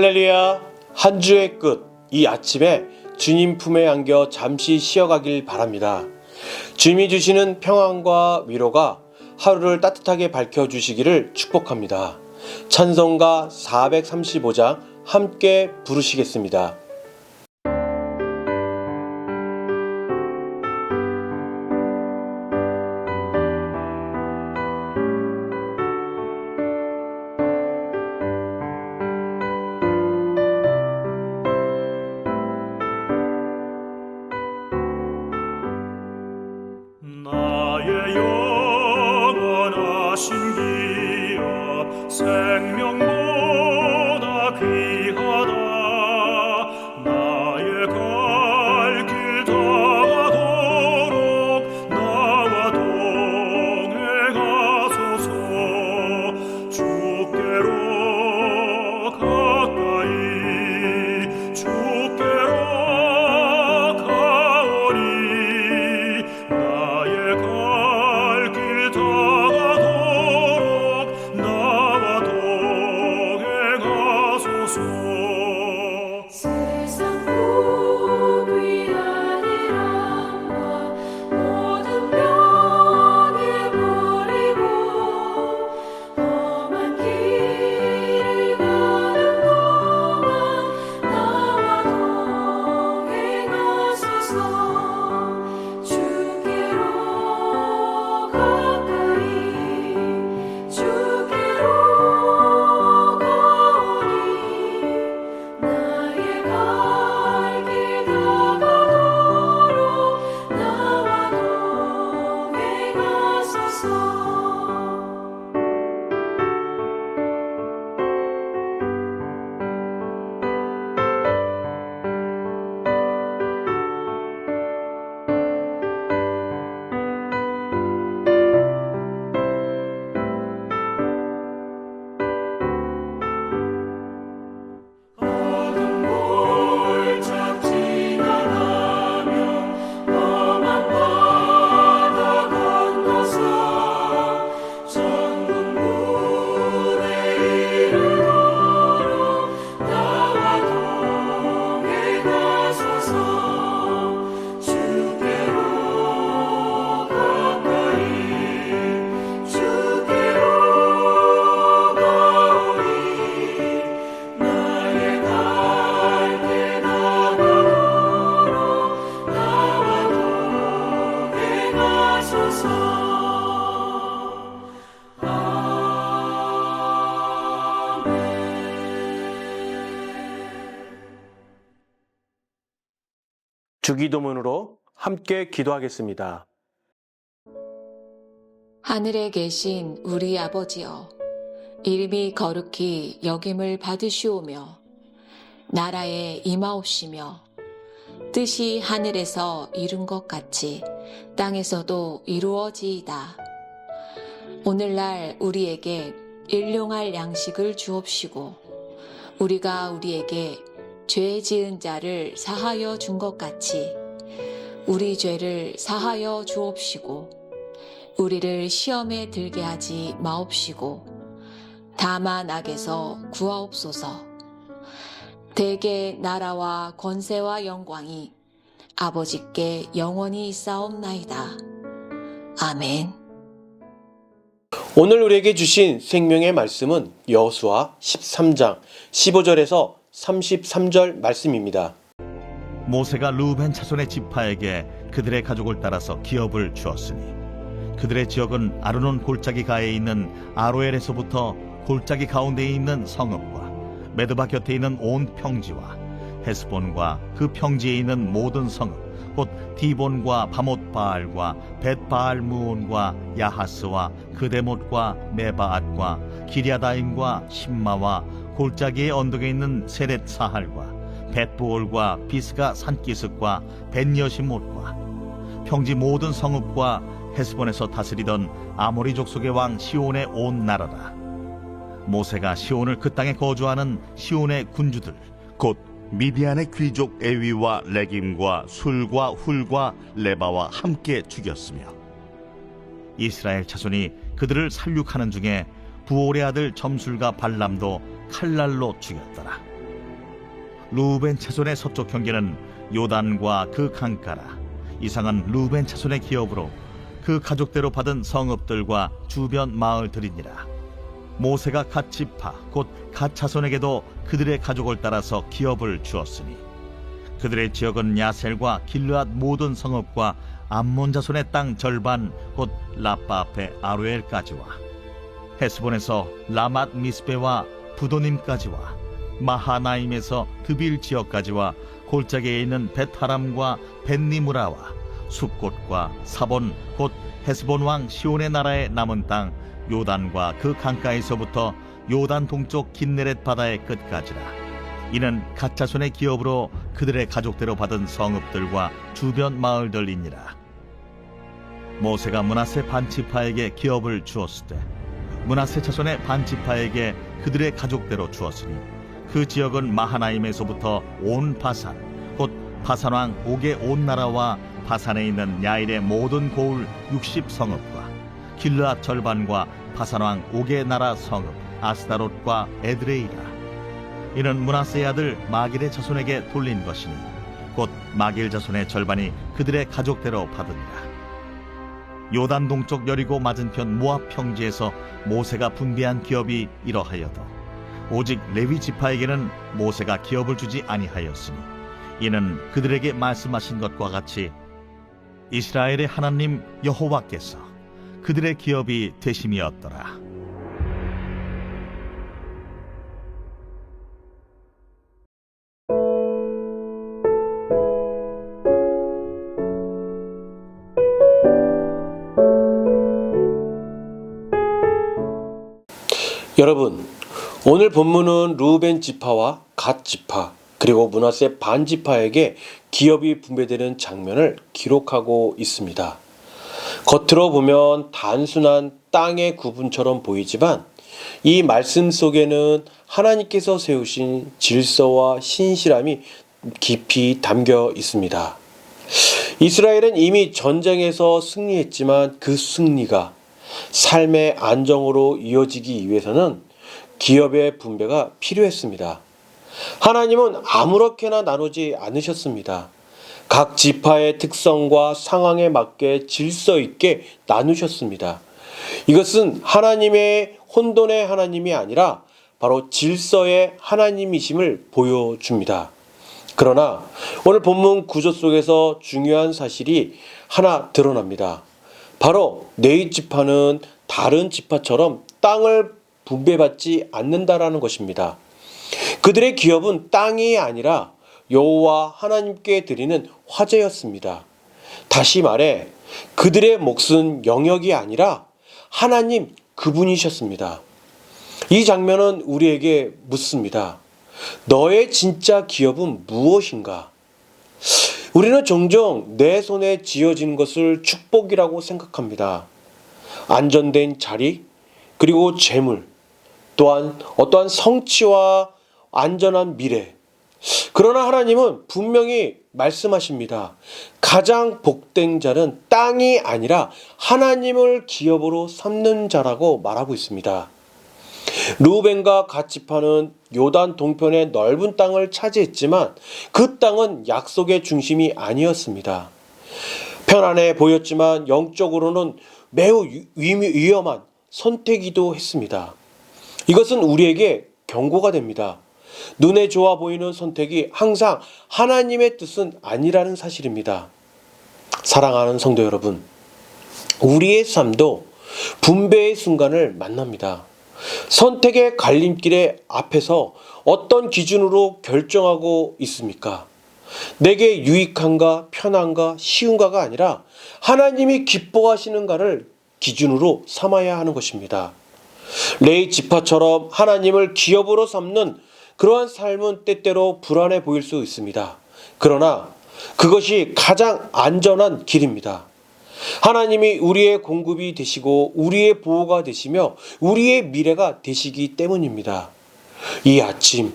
할렐루야 한 주의 끝 이 아침에 주님 품에 안겨 잠시 쉬어가길 바랍니다. 주님이 주시는 평안과 위로가 하루를 따뜻하게 밝혀 주시기를 축복합니다. 찬송가 435장 함께 부르시겠습니다. 주기도문으로 함께 기도하겠습니다. 하늘에 계신 우리 아버지여, 이름이 거룩히 여김을 받으시오며, 나라에 임하옵시며, 뜻이 하늘에서 이룬 것 같이 땅에서도 이루어지이다. 오늘날 우리에게 일용할 양식을 주옵시고, 우리가 우리에게 죄 지은 자를 사하여 준 것 같이 우리 죄를 사하여 주옵시고, 우리를 시험에 들게 하지 마옵시고 다만 악에서 구하옵소서. 대개 나라와 권세와 영광이 아버지께 영원히 있사옵나이다. 아멘. 오늘 우리에게 주신 생명의 말씀은 여수와 13장 15절에서 33절 말씀입니다. 모세가 루벤 자손의 지파에게 그들의 가족을 따라서 기업을 주었으니 그들의 지역은 아르논 골짜기 가에 있는 아로엘에서부터 골짜기 가운데에 있는 성읍과 메드바 곁에 있는 온 평지와 헤스본과 그 평지에 있는 모든 성읍 곧 디본과 바못바알과 벳바알 무온과 야하스와 그데못과 메바앗과 기리아다임과 신마와 골짜기의 언덕에 있는 세렛 사할과 벳부올과 비스가 산기슭과 벤여시못과 평지 모든 성읍과 헤스본에서 다스리던 아모리 족속의 왕 시온의 온 나라라. 모세가 시온을 그 땅에 거주하는 시온의 군주들 곧 미디안의 귀족 에위와 레김과 술과 훌과 레바와 함께 죽였으며 이스라엘 자손이 그들을 살육하는 중에 부올의 아들 점술과 발람도 칼날로 죽였더라. 루벤 차손의 서쪽 경계는 요단과 그 강가라. 이상은 루벤 차손의 기업으로 그 가족대로 받은 성읍들과 주변 마을들이니라. 모세가 갓 지파 곧갓 차손에게도 그들의 가족을 따라서 기업을 주었으니 그들의 지역은 야셀과 길르앗 모든 성읍과 암몬 자손의 땅 절반 곧 라빠 앞에 아루엘까지와 헤스본에서 라맛 미스베와 부도님까지와 마하나임에서 드빌 지역까지와 골짜기에 있는 베타람과 벤니무라와 숲곳과 사본 곧 헤스본 왕 시온의 나라의 남은 땅 요단과 그 강가에서부터 요단 동쪽 긴네렛 바다의 끝까지라. 이는 가짜 손의 기업으로 그들의 가족대로 받은 성읍들과 주변 마을들이니라. 모세가 문하세 반지파에게 기업을 주었을 때 문하세 자손의 반지파에게 그들의 가족대로 주었으니 그 지역은 마하나임에서부터 온 바산 곧 바산 왕 옥의 온 나라와 바산에 있는 야일의 모든 고을 60 성읍과 길르앗 절반과 바산 왕 옥의 나라 성읍 아스다롯과 에드레이라. 이는 문하세의 아들 마길의 자손에게 돌린 것이니 곧 마길 자손의 절반이 그들의 가족대로 받으니라 요단 동쪽 여리고 맞은편 모압 평지에서 모세가 분배한 기업이 이러하여도 오직 레위 지파에게는 모세가 기업을 주지 아니하였으니 이는 그들에게 말씀하신 것과 같이 이스라엘의 하나님 여호와께서 그들의 기업이 되심이었더라. 여러분, 오늘 본문은 루벤 지파와 갓 지파 그리고 문하세 반 지파에게 기업이 분배되는 장면을 기록하고 있습니다. 겉으로 보면 단순한 땅의 구분처럼 보이지만 이 말씀 속에는 하나님께서 세우신 질서와 신실함이 깊이 담겨 있습니다. 이스라엘은 이미 전쟁에서 승리했지만 그 승리가 삶의 안정으로 이어지기 위해서는 기업의 분배가 필요했습니다. 하나님은 아무렇게나 나누지 않으셨습니다. 각 지파의 특성과 상황에 맞게 질서 있게 나누셨습니다. 이것은 하나님의 혼돈의 하나님이 아니라 바로 질서의 하나님이심을 보여줍니다. 그러나 오늘 본문 구조 속에서 중요한 사실이 하나 드러납니다. 바로 네이 지파는 다른 지파처럼 땅을 분배받지 않는다라는 것입니다. 그들의 기업은 땅이 아니라 여호와 하나님께 드리는 화제였습니다. 다시 말해 그들의 몫은 영역이 아니라 하나님 그분이셨습니다. 이 장면은 우리에게 묻습니다. 너의 진짜 기업은 무엇인가? 우리는 종종 내 손에 쥐어진 것을 축복이라고 생각합니다. 안전된 자리, 그리고 재물, 또한 어떠한 성취와 안전한 미래. 그러나 하나님은 분명히 말씀하십니다. 가장 복된 자는 땅이 아니라 하나님을 기업으로 삼는 자라고 말하고 있습니다. 루벤과 갓지파는 요단 동편의 넓은 땅을 차지했지만 그 땅은 약속의 중심이 아니었습니다. 편안해 보였지만 영적으로는 매우 위- 위험한 선택이기도 했습니다. 이것은 우리에게 경고가 됩니다. 눈에 좋아 보이는 선택이 항상 하나님의 뜻은 아니라는 사실입니다. 사랑하는 성도 여러분, 우리의 삶도 분배의 순간을 만납니다. 선택의 갈림길에 앞에서 어떤 기준으로 결정하고 있습니까? 내게 유익한가, 편한가, 쉬운가가 아니라 하나님이 기뻐하시는가를 기준으로 삼아야 하는 것입니다. 레이 지파처럼 하나님을 기업으로 삼는 그러한 삶은 때때로 불안해 보일 수 있습니다. 그러나 그것이 가장 안전한 길입니다. 하나님이 우리의 공급이 되시고 우리의 보호가 되시며 우리의 미래가 되시기 때문입니다. 이 아침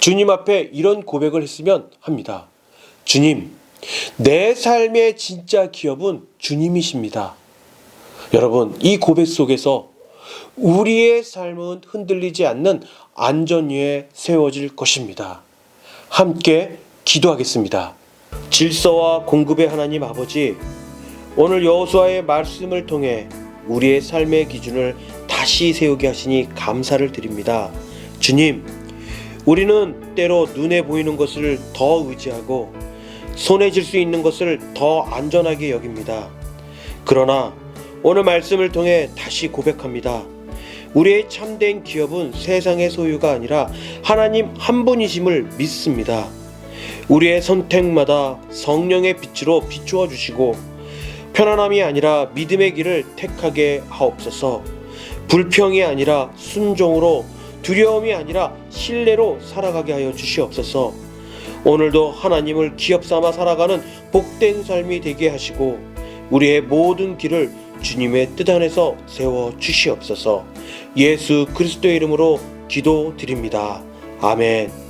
주님 앞에 이런 고백을 했으면 합니다. 주님, 내 삶의 진짜 기업은 주님이십니다. 여러분, 이 고백 속에서 우리의 삶은 흔들리지 않는 안전 위에 세워질 것입니다. 함께 기도하겠습니다. 질서와 공급의 하나님 아버지, 오늘 여호수아의 말씀을 통해 우리의 삶의 기준을 다시 세우게 하시니 감사를 드립니다. 주님, 우리는 때로 눈에 보이는 것을 더 의지하고 손에 쥘 수 있는 것을 더 안전하게 여깁니다. 그러나 오늘 말씀을 통해 다시 고백합니다. 우리의 참된 기업은 세상의 소유가 아니라 하나님 한 분이심을 믿습니다. 우리의 선택마다 성령의 빛으로 비추어 주시고 편안함이 아니라 믿음의 길을 택하게 하옵소서. 불평이 아니라 순종으로 두려움이 아니라 신뢰로 살아가게 하여 주시옵소서. 오늘도 하나님을 기업 삼아 살아가는 복된 삶이 되게 하시고 우리의 모든 길을 주님의 뜻 안에서 세워 주시옵소서. 예수 그리스도의 이름으로 기도드립니다. 아멘.